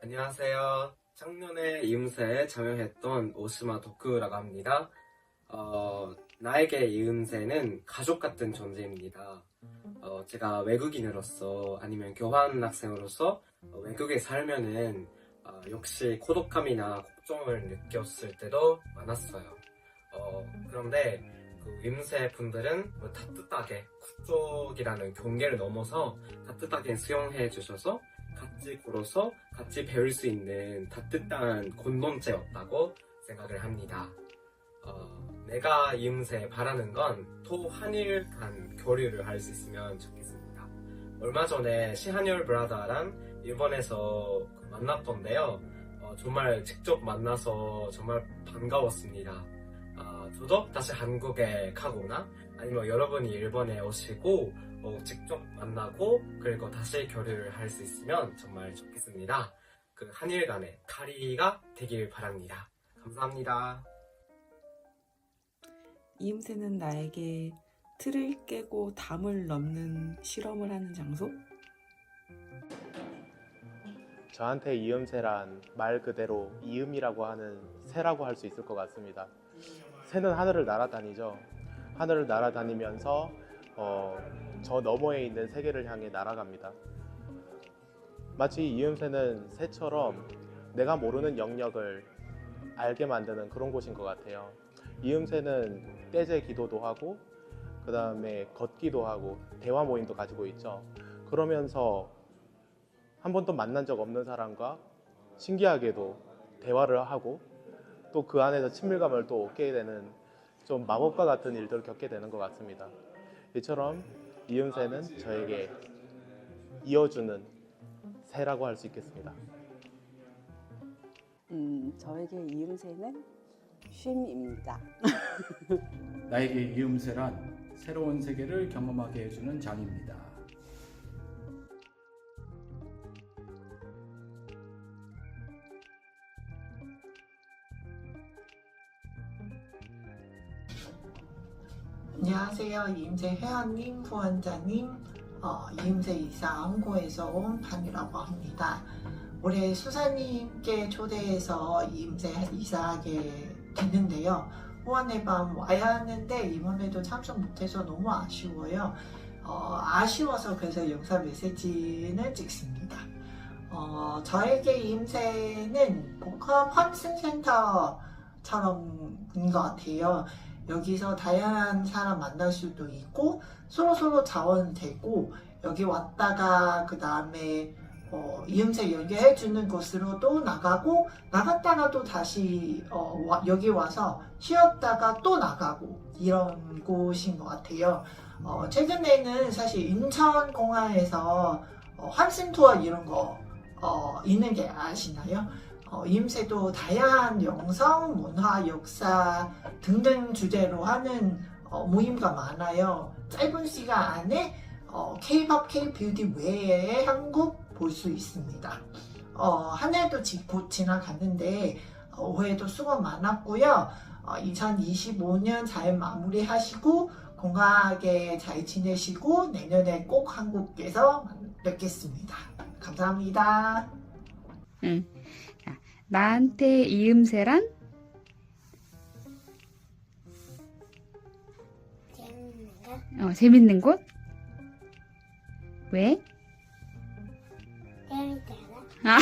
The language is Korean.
안녕하세요. 작년에 이음새에 참여했던 오시마 도쿠라고 합니다. 어, 나에게 이음새는 가족 같은 존재입니다. 어, 제가 외국인으로서 아니면 교환 학생으로서 어, 외국에 살면은 어, 역시 고독감이나 걱정을 느꼈을 때도 많았어요. 어, 그런데 그 임새 분들은 뭐 따뜻하게 국적이라는 경계를 넘어서 따뜻하게 수용해 주셔서 같이 걸어서 같이 배울 수 있는 따뜻한 공동체였다고 생각을 합니다. 어, 내가 이음새 바라는 건또 한일 간 교류를 할 수 있으면 좋겠습니다. 얼마 전에 시한열 브라더랑 일본에서 그 만났던데요. 어, 정말 직접 만나서 정말 반가웠습니다. 어, 저도 다시 한국에 가거나 아니면 여러분이 일본에 오시고 어, 직접 만나고 그리고 다시 교류를 할 수 있으면 정말 좋겠습니다. 그 한일 간의 카리가 되길 바랍니다. 감사합니다. 이음새는 나에게 틀을 깨고 담을 넘는 실험을 하는 장소? 저한테 이음새란 말 그대로 이음이라고 하는 새라고 할 수 있을 것 같습니다. 새는 하늘을 날아다니죠. 하늘을 날아다니면서 어, 저 너머에 있는 세계를 향해 날아갑니다. 마치 이음새는 새처럼 내가 모르는 영역을 알게 만드는 그런 곳인 것 같아요. 이음새는 떼제 기도도 하고 그 다음에 걷기도 하고 대화 모임도 가지고 있죠. 그러면서 한 번도 만난 적 없는 사람과 신기하게도 대화를 하고 또 그 안에서 친밀감을 또 얻게 되는 좀 마법과 같은 일들을 겪게 되는 것 같습니다. 이처럼 이음새는 저에게 이어주는 새라고 할 수 있겠습니다. 음, 저에게 이음새는 쉼입니다. 나에게 이음새란 새로운 세계를 경험하게 해주는 장입니다. 안녕하세요. 이임새 회원님, 부원장님, 어, 이임새 이사 한국에서 온 판이라고 합니다. 올해 수사님께 초대해서 이임새 이사하게 됐는데요. 후원의 밤 와야 하는데 이번에도 참석 못해서 너무 아쉬워요. 어, 아쉬워서 그래서 영상 메시지는 찍습니다. 어, 저에게 이임새는 복합 환승센터처럼인 것 같아요. 여기서 다양한 사람 만날 수도 있고 서로 서로 자원되고 여기 왔다가 그 다음에 어, 이음새 연결해 주는 곳으로 또 나가고 나갔다가 또 다시 어, 와- 여기 와서 쉬었다가 또 나가고 이런 곳인 것 같아요. 어, 최근에는 사실 인천 공항에서 어, 환승 투어 이런 거 어, 있는 게 아시나요? 어, 이음새도 다양한 영성, 문화, 역사 등등 주제로 하는 어, 모임가 많아요. 짧은 시간 안에 어, K-pop, K-뷰티 외에 한국 볼 수 있습니다. 어, 한 해도 지- 곧 지나갔는데 어, 올해도 수고 많았고요. 어, 2025년 잘 마무리하시고 건강하게 잘 지내시고 내년에 꼭 한국에서 뵙겠습니다. 감사합니다. 나한테 이음새란? 재밌는 거? 어, 재밌는 곳? 왜? 재밌잖아. 아,